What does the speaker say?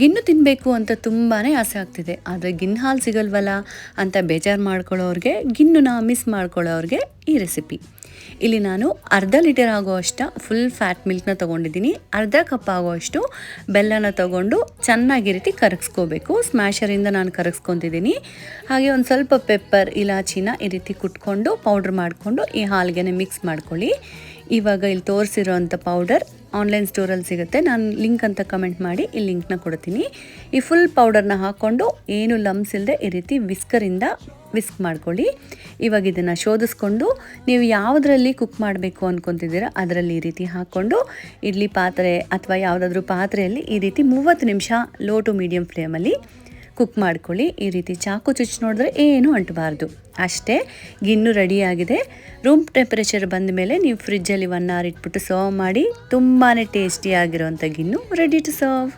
ಗಿನ್ನು ತಿನ್ನಬೇಕು ಅಂತ ತುಂಬಾ ಆಸೆ ಆಗ್ತಿದೆ. ಆದರೆ ಗಿನ್ ಹಾಲು ಸಿಗಲ್ವಲ್ಲ ಅಂತ ಬೇಜಾರು ಮಾಡ್ಕೊಳ್ಳೋರಿಗೆ ಗಿನ್ನುನ ಮಿಸ್ ಮಾಡ್ಕೊಳ್ಳೋರಿಗೆ ಈ ರೆಸಿಪಿ. ಇಲ್ಲಿ ನಾನು ಅರ್ಧ ಲೀಟರ್ ಆಗುವಷ್ಟು ಫುಲ್ ಫ್ಯಾಟ್ ಮಿಲ್ಕ್ನ ತೊಗೊಂಡಿದ್ದೀನಿ. ಅರ್ಧ ಕಪ್ ಆಗುವಷ್ಟು ಬೆಲ್ಲನ ತೊಗೊಂಡು ಚೆನ್ನಾಗಿ ರೀತಿ ಕರಗಿಸ್ಕೋಬೇಕು. ಸ್ಮ್ಯಾಶರಿಂದ ನಾನು ಕರಗಿಸ್ಕೊತಿದ್ದೀನಿ. ಹಾಗೆ ಒಂದು ಸ್ವಲ್ಪ ಪೆಪ್ಪರ್ ಇಲಾಚಿನ ಈ ರೀತಿ ಕುಟ್ಕೊಂಡು ಪೌಡ್ರ್ ಮಾಡಿಕೊಂಡು ಈ ಹಾಲಿಗೆ ಮಿಕ್ಸ್ ಮಾಡ್ಕೊಳ್ಳಿ. ಇವಾಗ ಇಲ್ಲಿ ತೋರಿಸಿರೋಂಥ ಪೌಡರ್ ಆನ್ಲೈನ್ ಸ್ಟೋರಲ್ಲಿ ಸಿಗುತ್ತೆ. ನಾನು ಲಿಂಕ್ ಅಂತ ಕಮೆಂಟ್ ಮಾಡಿ ಈ ಲಿಂಕ್ನ ಕೊಡ್ತೀನಿ. ಈ ಫುಲ್ ಪೌಡರ್ನ ಹಾಕ್ಕೊಂಡು ಏನು ಲಮ್ಸ್ ಇಲ್ಲದೆ ಈ ರೀತಿ ವಿಸ್ಕರಿಂದ ವಿಸ್ಕ್ ಮಾಡ್ಕೊಳ್ಳಿ. ಇವಾಗ ಇದನ್ನು ಶೋಧಿಸ್ಕೊಂಡು ನೀವು ಯಾವುದರಲ್ಲಿ ಕುಕ್ ಮಾಡಬೇಕು ಅಂದ್ಕೊತಿದ್ದೀರಾ ಅದರಲ್ಲಿ ಈ ರೀತಿ ಹಾಕ್ಕೊಂಡು ಇಡ್ಲಿ ಪಾತ್ರೆ ಅಥವಾ ಯಾವುದಾದ್ರೂ ಪಾತ್ರೆಯಲ್ಲಿ ಈ ರೀತಿ ಮೂವತ್ತು ನಿಮಿಷ ಲೋ ಟು ಮೀಡಿಯಮ್ ಫ್ಲೇಮಲ್ಲಿ ಕುಕ್ ಮಾಡ್ಕೊಳ್ಳಿ. ಈ ರೀತಿ ಚಾಕು ಚುಚ್ಚು ನೋಡಿದ್ರೆ ಏನೂ ಅಂಟಬಾರ್ದು. ಅಷ್ಟೇ ಗಿನ್ನು ರೆಡಿಯಾಗಿದೆ. ರೂಮ್ ಟೆಂಪ್ರೇಚರ್ ಬಂದ ಮೇಲೆ ನೀವು ಫ್ರಿಜ್ಜಲ್ಲಿ ಒನ್ ಅವರ್ ಇಟ್ಬಿಟ್ಟು ಸರ್ವ್ ಮಾಡಿ ತುಂಬಾ ಟೇಸ್ಟಿಯಾಗಿರೋಂಥ ಗಿನ್ನು ರೆಡಿ ಟು ಸರ್ವ್